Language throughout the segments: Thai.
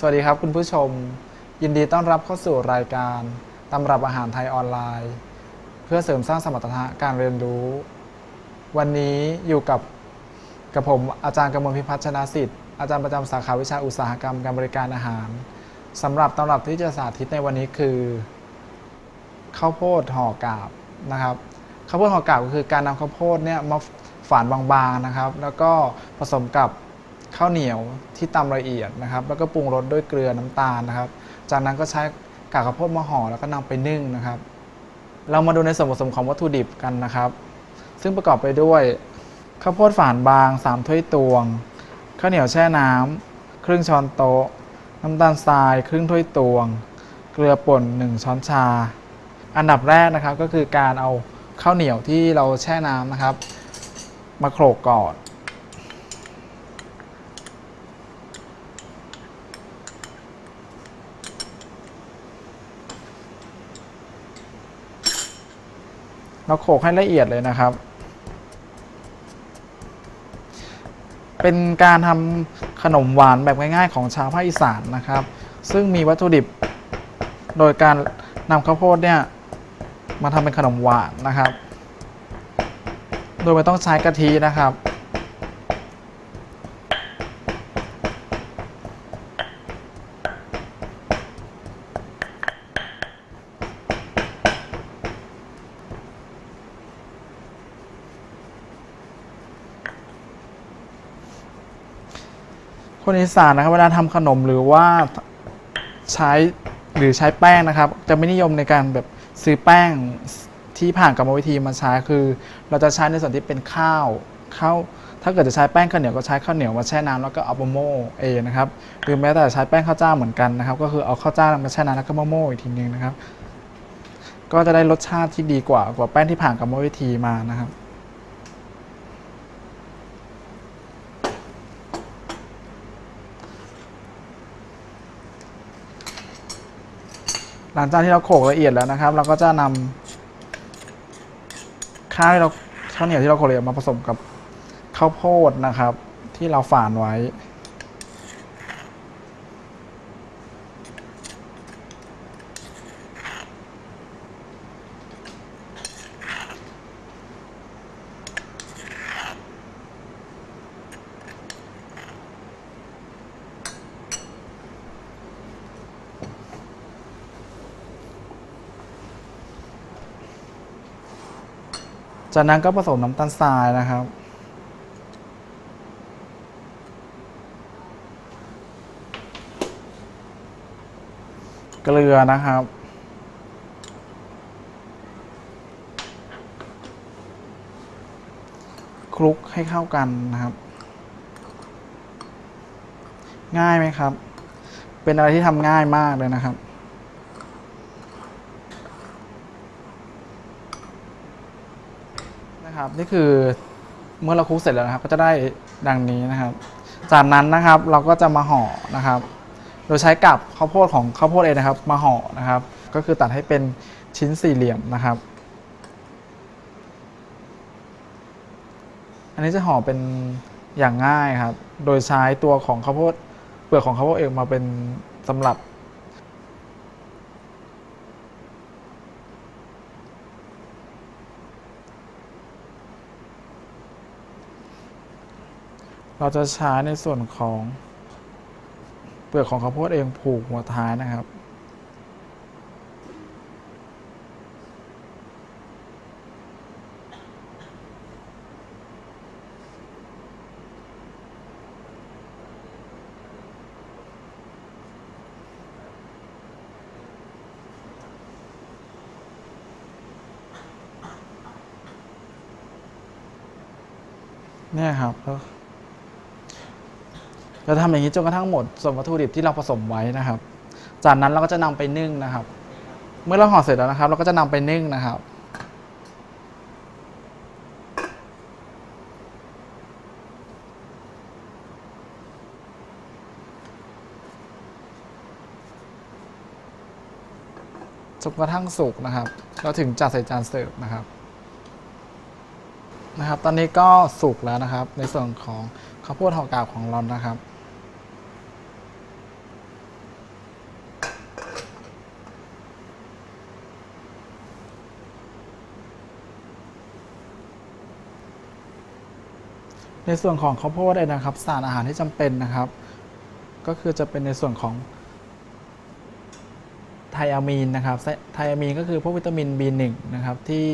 สวัสดีครับคุณผู้ชม ยินดีต้อนรับเข้าสู่รายการตำรับอาหารไทยออนไลน์ เพื่อเสริมสร้างสมรรถนะการเรียนรู้ วันนี้อยู่กับกับผมอาจารย์กมลพิพัฒน์ชนะสิทธิ์อาจารย์ประจำสาขาวิชาอุตสาหกรรมการบริการอาหารสำหรับตำรับที่จะสาธิตในวันนี้คือข้าวโพดห่อกาบนะครับข้าวโพดห่อกาบก็คือการนำข้าวโพดเนี่ยมาฝานบางๆนะครับ แล้วก็ผสมกับ ข้าวเหนียวที่ตำละเอียดนะครับ แล้วก็ปรุงรสด้วยเกลือน้ำตาลนะครับ จากนั้นก็ใช้กากข้าวโพดมาห่อแล้วก็นำไปนึ่งนะครับ เรามาดูในส่วนผสมของวัตถุดิบกันนะครับ ซึ่งประกอบไปด้วยข้าวโพดฝานบาง 3 ถ้วยตวง ข้าวเหนียวแช่น้ำครึ่งช้อนโต๊ะ น้ำตาลทราย ครึ่งถ้วยตวง เกลือป่น 1 ช้อนชา อันดับแรกนะครับก็คือการเอาข้าวเหนียวที่เราแช่น้ำนะครับ มาโขลกก่อน เราโขลกให้ละเอียดเลยนะครับ เป็นการทำขนมหวานแบบง่ายๆ ของชาวภาคอีสานนะครับ ซึ่งมีวัตถุดิบ โดยการนำข้าวโพดเนี่ยมาทำเป็นขนมหวานนะครับ โดยไม่ต้องใช้กะทินะครับ คนอีสานนะครับเวลาทำขนมหรือว่าใช้หรือใช้แป้งนะครับ จะไม่นิยมในการแบบซื้อแป้งที่ผ่านกรรมวิธีมาใช้คือ เราจะใช้ในส่วนที่เป็นข้าวข้าวถ้าเกิดจะใช้แป้งข้าวเหนียวก็ใช้ข้าวเหนียวมาแช่น้ำแล้วก็เอามาโม่เองนะครับหรือแม้แต่ใช้แป้งข้าวเจ้าเหมือนกันนะครับ ก็คือเอาข้าวเจ้ามาแช่น้ำแล้วก็มาโม่อีกทีนึงนะครับ ก็จะได้รสชาติที่ดีกว่ากว่าแป้งที่ผ่านกรรมวิธีมานะครับ หลังจากที่เราโขลกละเอียดแล้วนะครับ เราก็จะนำข้าวที่เราข้าวเหนียวที่เราโขลกละเอียดมาผสมกับข้าวโพดนะครับ ที่เราฝานไว้ จากนั้นก็ผสมน้ำตาลทรายนะครับ เกลือนะครับ คลุกให้เข้ากันนะครับ ง่ายไหมครับ เป็นอะไรที่ทำง่ายมากเลยนะครับ นะครับนี่คือเมื่อเราคลุกเสร็จแล้วนะครับ ก็จะได้ดังนี้นะครับ จากนั้นนะครับเราก็จะมาห่อนะครับ โดยใช้กับข้าวโพดของข้าวโพดเองนะครับ มาห่อนะครับ ก็คือตัดให้เป็นชิ้นสี่เหลี่ยมนะครับ อันนี้จะห่อเป็นอย่างง่ายครับ โดยใช้ตัวของข้าวโพดเปลือกของข้าวโพดเองมาเป็นสำหรับ เราจะใช้ในส่วนของเปลือกของข้าวโพดเองผูกหัวท้ายนะครับ เนี่ยครับ เราทำอย่างนี้จนกระทั่งหมดส่วนวัตถุดิบที่เราผสมไว้นะครับ จากนั้นเราก็จะนำไปนึ่งนะครับ เมื่อเราห่อเสร็จแล้วนะครับ เราก็จะนำไปนึ่งนะครับจนกระทั่งสุกนะครับ เราถึงจัดใส่จานเสิร์ฟนะครับนะครับ ตอนนี้ก็สุกแล้วนะครับ ในส่วนของข้าวโพดห่อกาบของเรานะครับ ในส่วนของข้าวโพดเองนะครับ สารอาหารที่จำเป็นนะครับ ก็คือจะเป็นในส่วนของไทอะมีนนะครับไทอะมีนก็คือพวกวิตามิน B1 นะครับที่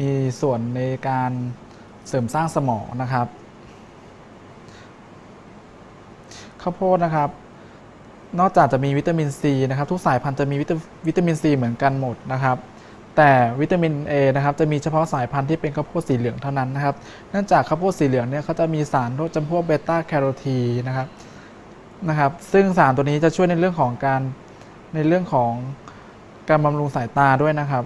มีส่วนในการเสริมสร้างสมองนะครับข้าวโพดนะครับ นอกจากจะมีวิตามินซีนะครับ ทุกสายพันธุ์จะมีวิตาวิตามินซีเหมือนกันหมดนะครับ แต่วิตามิน A นะครับจะมีเฉพาะสายพันธุ์ที่เป็นข้าวโพดสีเหลืองเท่านั้นนะครับเนื่องจากข้าวโพดสีเหลืองเนี่ยเขาจะมีสารจำพวกเบต้าแคโรทีนนะครับนะครับ ซึ่งสารตัวนี้จะช่วยในเรื่องของการในเรื่องของการบำรุงสายตาด้วยนะครับ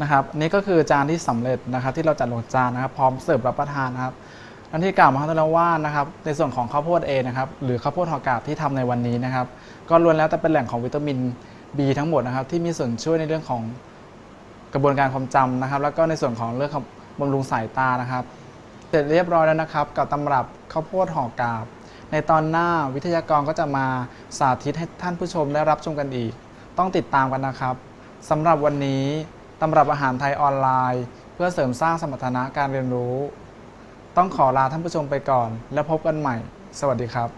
นะครับนี่ก็คือจานที่สำเร็จนะครับที่เราจัดลงจานนะครับพร้อมเสิร์ฟรับประทานนะครับอันที่กล่าวมาข้างต้นแล้วว่านะครับในส่วนของข้าวโพดเอนะครับหรือข้าวโพดหอกาบที่ทำในวันนี้นะครับ ก็ล้วนแล้วแต่เป็นแหล่งของวิตามิน B ทั้งหมดนะครับที่มีส่วนช่วยในเรื่องของ กระบวนการความจำนะครับ แล้วก็ในส่วนของเรื่องของบำรุงสายตานะครับ เสร็จเรียบร้อยแล้วนะครับ กับตำรับข้าวโพดห่อกาบ ในตอนหน้าวิทยากรก็จะมาสาธิตให้ท่านผู้ชมได้รับชมกันอีก ต้องติดตามกันนะครับสำหรับวันนี้ตำรับอาหารไทยออนไลน์ เพื่อเสริมสร้างสมรรถนะการเรียนรู้ ต้องขอลาท่านผู้ชมไปก่อน แล้วพบกันใหม่ สวัสดีครับ